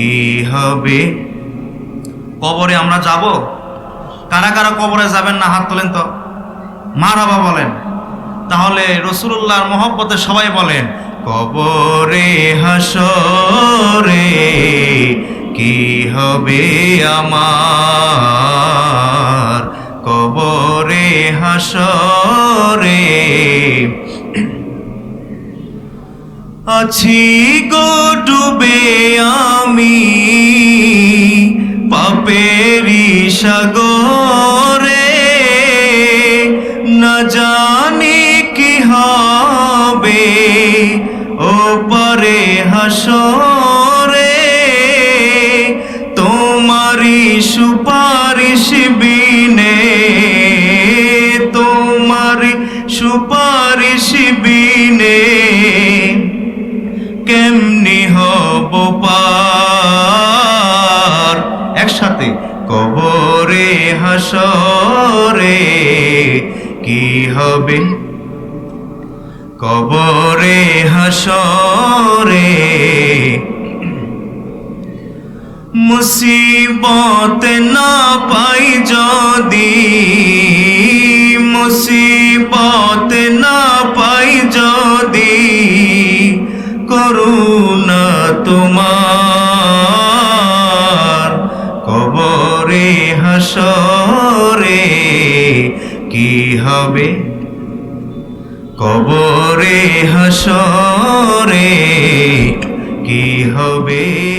কি হবে? কবরে আমরা যাব? কারা কারা কবরে যাবেন না? হাত তোলেন তো। মা বাবা বলেন। তাহলে রসুল্লাহর মহব্বতে সবাই বলেন, কবরে হাসরে কি হবে আমার? কবরে হাসরে আছি গো ডুবে আমি পাপেরি সাগরে না জানি কি হবে ও পরে হাসরে তোমারি সুপারিশ বিনে তোমারি সুপারিশ বিনে, কেমনি হব পার কবরে হাসরে কি হবে? কবরে হাসরে মুসিবত না পাই যদি, মুসিবত না পাই যদি, করুণা তোমার হাসরে কি হবে? কবরে হাসরে কি হবে?